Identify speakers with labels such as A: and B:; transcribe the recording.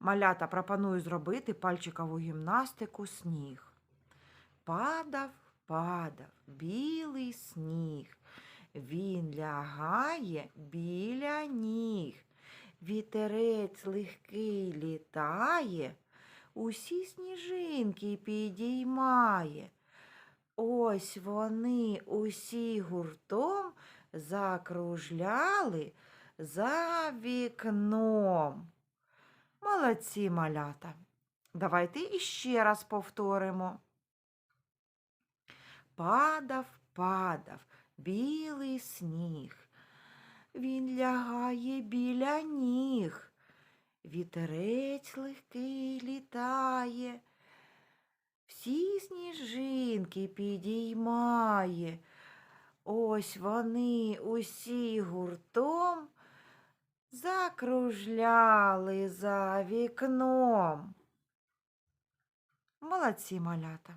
A: Малята пропоную зробити пальчикову гімнастику сніг. Падав, падав білий сніг. Він лягає біля ніг. Вітерець легкий літає, усі сніжинки підіймає. Ось вони усі гуртом закружляли за вікном. Молодці малята. Давайте іще раз повторимо. Падав, падав білий сніг. Він лягає біля ніг. Вітерець легкий літає. Всі сніжинки підіймає. Ось вони усі гуртом закружляли за вікном. Молодці малята.